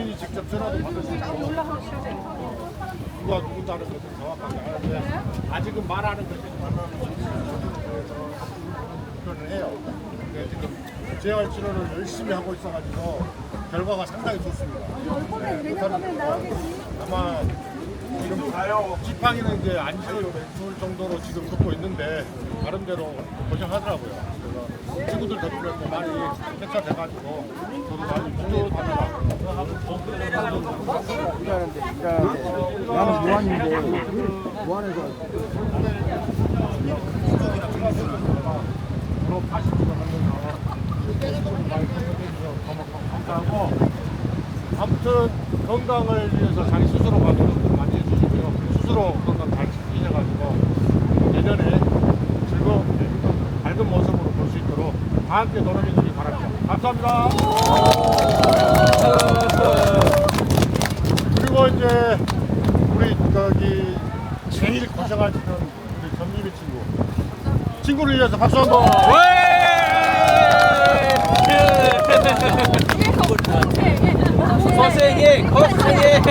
본인이 직접 전화도 받으시고 누가 누군가는 것을 정확하게 아는데 아직은 말하는 것이 만나는 표현을 해요. 근데 지금 재활 치료를 열심히 하고 있어가지고 결과가 상당히 좋습니다. 네, 아마 지금 지팡이는 이제 안시를 줄 정도로 지금 듣고 있는데 나름대로 고생하더라고요. 친구들 덕분에 또 많이 회차돼가지고 저도 많이 뿌듯하더라고요. 일하는데 일하는데 나는 무한인데 무한에서 그런 80kg 하면서 많이 감사하고 아무튼 건강을 위해서 자기 스스로가 노력 많이 해주시고요. 스스로 건강 잘 지키셔가지고 내년에 즐거운 밝은 모습으로 볼 수 있도록 다 함께 노력해 주시기 바랍니다. 감사합니다. 그리고 이제 우리 거기 제일 고생하시는 우리 정립이 친구 친구를 위해서 박수 한번. 선생님, 거세게.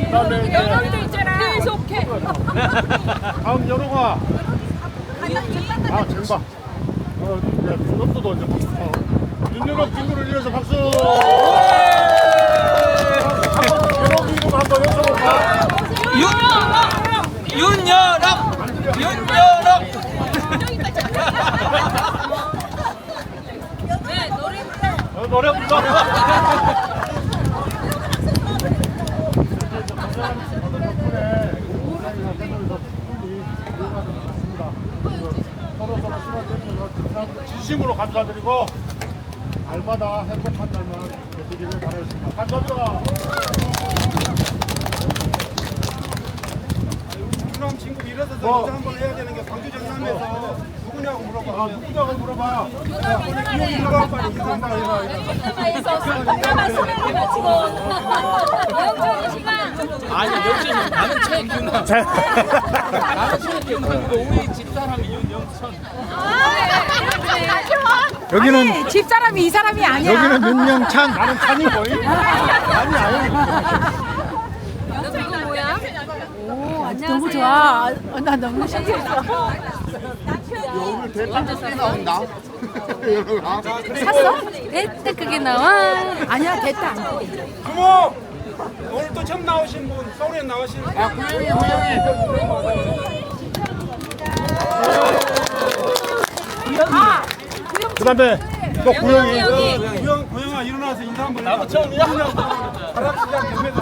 그다음에 이제 연월도 있잖아. 계속해. 다음 연호가 아어 연호도 이제 박수. 어. 윤연호 친구를 위해서 박수. 한번 윤, 윤여랑, 윤여랑. 네, 노래 불러. 어, 노래 불러 서로 서로 시간 내주셔서 진심으로 감사드리고 날마다 행복한 날만 되시기를 바라겠습니다. 감사합니다. 그럼 친구 일어서서 뭐? 인사 한번 해야 되는 게 광주 전남에서 누구냐고 물어봐 아, 누구냐고 물어봐. 누가 빨리 인사 해라 영철 시간. 아니, 역시 나는 최규나. 나는 최규나. 우리 집사람이 윤영천. 여기는 집사람이 이 사람이 아니야. 여기는 윤영찬 나는 찬이 거의? 아니, 아니. 너무 좋아. 어, 나 너무 신기했어. 오늘 대판 나온다. 샀어? 됐다 그게 나와. 아니야 됐다. 부모 오늘 또 처음 나오신 분 서울에 나오신 아, 구영이, 구영이. 아, 그 다음에 또 구영이. 구영 구영아 일어나서 인사 한번 나도 처음이야. 가락시장 경매도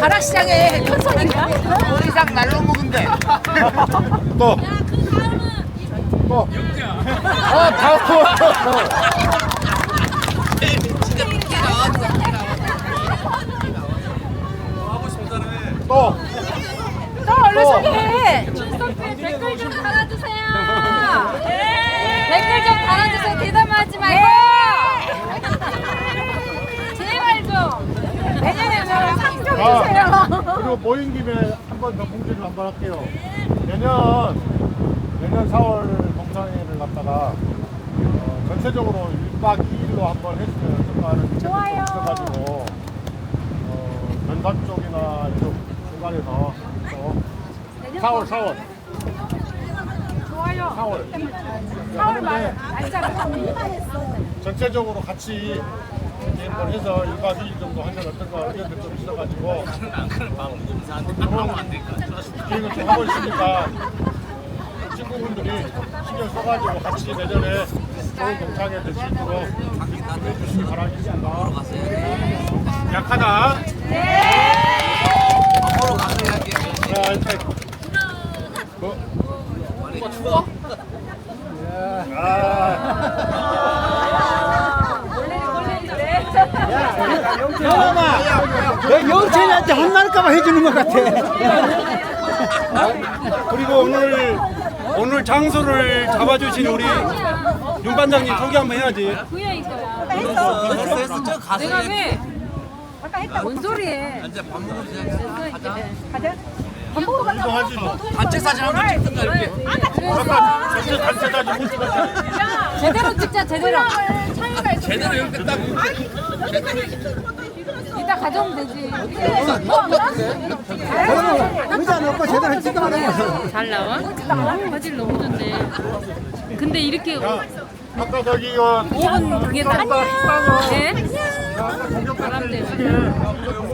가락시장에 큰손인가? 또. 또. 아, 다음. 또. 또 얼른 소개해. 댓글 좀 달아주세요. 댓글 좀 달아주세요. 대담하지 말고. 제발 좀. 내년에는 상좀 아, 주세요. 그리고 모인 김에 한 번 더 공지를 한번 할게요. 내년, 내년 4월 동창회를 갔다가 어, 전체적으로 1박 2일로 한번 했으면 어떨까 하는 좋아요. 있어가지고 어, 면산 쪽이나 이쪽 중간에서 또 4월, 4월. 좋아요. 4월. 4월 말 날짜가 전체적으로 같이 이렇게 한번 해서 1박 2일 정도 하면 어떨까 의견들 좀 있어가지고 기획을 좀 하고 있으니까 친구분들이 신경 써가지고 같이 내년에 좋은 동창회 될수 있도록 해주시기 바라겠습니다. 약하다. 자, 이제 뭐? 추워? 아. 너 혼날까봐 해주는 것 같아 그리고 오늘 오늘 장소를 잡아주신 우리 윤 반장님 소개 한번 해야지. 거야. 했어 했어 저 가서 내가 왜? 뭔 소리해? 이제 밥 먹으러 운동하지 뭐. 단체 사진 한 번 찍든가 이렇게 전체 단체 사진 못. 제대로 찍자 제대로. 제대로 이렇게 딱 이따 가져오면 되지. 의자 놓고 제대로 돼. 잘 나와? 화질 너무 좋네. 근데 이렇게 아까 저기 어, 5분 그게 다 네? 바람 때문에.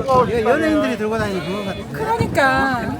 이거 연예인들이 들고 다니는 그거 같아. 그러니까